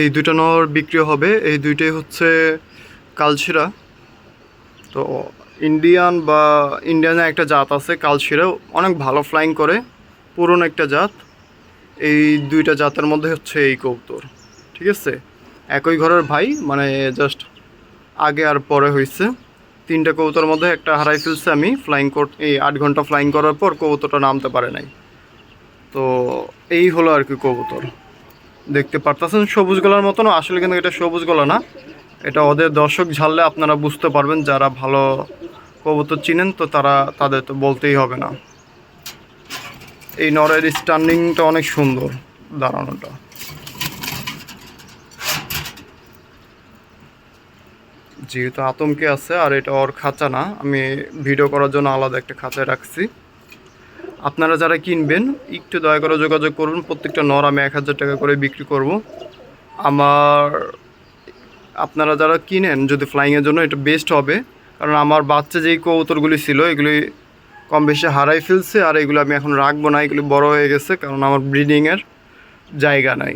এই দুইটা নর বিক্রি হবে। এই দুইটাই হচ্ছে কালশিরা। তো ইন্ডিয়ান বা ইন্ডিয়ানে একটা জাত আছে, কালশিরা। অনেক ভালো ফ্লাইং করে, পুরনো একটা জাত। এই দুইটা জাতের মধ্যে হচ্ছে এই কৌতর, ঠিক আছে? একই ঘরের ভাই মানে জাস্ট আগে আর পরে হয়েছে তিনটা কৌতর মধ্যে একটা হারাই ফেলছে আমি ফ্লাইং কোর্ট এই আট ঘণ্টা ফ্লাইং করার পর কবুতরটা নামতে পারে নাই। তো এই হলো আর কি কবুতর দেখতে পারতেছেন সবুজ গলার মতন আসলে কিন্তু এটা সবুজ গলা না। এটা ওদের দর্শক ঝাললে আপনারা বুঝতে পারবেন, যারা ভালো কবুতর চিনেন, তো তারা তাদের তো বলতেই হবে না। এই নরের স্ট্যান্ডিংটা অনেক সুন্দর দাঁড়ানোটা। যেহেতু আতঙ্কে আছে, আর এটা ওর খাঁচা না, আমি ভিডিও করার জন্য আলাদা একটা খাঁচায় রাখছি। আপনারা যারা কিনবেন, একটু দয়া করে যোগাযোগ করুন। প্রত্যেকটা নর আমি এক হাজার টাকা করে বিক্রি করব। আমার, আপনারা যারা কিনেন, যদি ফ্লাইংয়ের জন্য এটা বেস্ট হবে। কারণ আমার বাচ্চা যেই কৌতরগুলি ছিল, এগুলি কম বেশি হারাই ফেলছে, আর এগুলো আমি এখন রাখব না, এগুলি বড় হয়ে গেছে, কারণ আমার ব্রিডিংয়ের জায়গা নাই।